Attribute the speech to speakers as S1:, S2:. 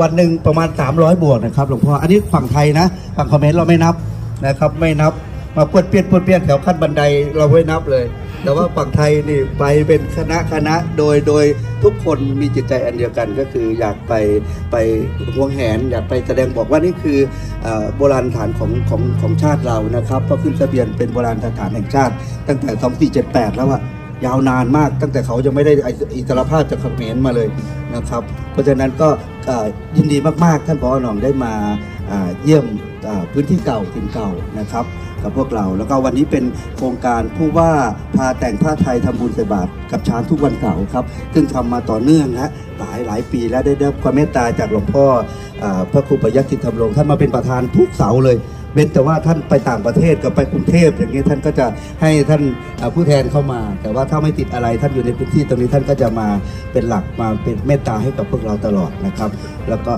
S1: วันหนึ่งประมาณ 300 บวกนะครับหลวงพ่ออันนี้ฝั่งไทยนะฝั่งคอมเมนต์เราไม่นับนะครับ ไม่นับมาปวดเปียนปวดเปียนแถวขั้นบันไดเราไม่นับเลย แต่ว่าฝั่งไทยนี่ไปเป็นคณะคณะโดยโดยทุกคนมีจิตใจอันเดียวกันก็คืออยากไปไปห่วงแหน อยากไปแสดงบอกว่านี่คือโบราณสถานของของของชาติเรานะครับเพราะขึ้นทะเบียนเป็นโบราณสถานแห่งชาติ ตั้งแต่ 2478 แล้วอะ ยาวนานมากตั้งแต่เขาจะไม่ได้อิสรภาพจากเขมรมาเลยนะครับ เพราะฉะนั้นก็ยินดีมาก ๆ ท่านผอหน่องได้มาเยี่ยมพื้นที่เก่าถิ่นเก่านะครับ กับพวกเราแล้วก็วันนี้เป็นโครงการผู้ว่าพาแต่งผ้าไทยทำบุญใส่บาตรกับช้างทุกวันเสาร์ครับ ซึ่งทำมาต่อเนื่องฮะหลายหลายปีแล้วได้รับความเมตตาจากหลวงพ่ออพระครูประยักษ์จิตธรรมรงค์ท่านมาเป็นประธานทุกเสาร์เลย เว้นแต่ว่าท่านไปต่างประเทศกับไปกรุงเทพอย่างนี้ท่านก็จะให้ท่านผู้แทนเข้ามา แต่ว่าถ้าไม่ติดอะไรท่านอยู่ในพื้นที่ตรงนี้ท่านก็จะมาเป็นหลักมาเป็นเมตตาให้กับพวกเราตลอดนะครับ แล้วก็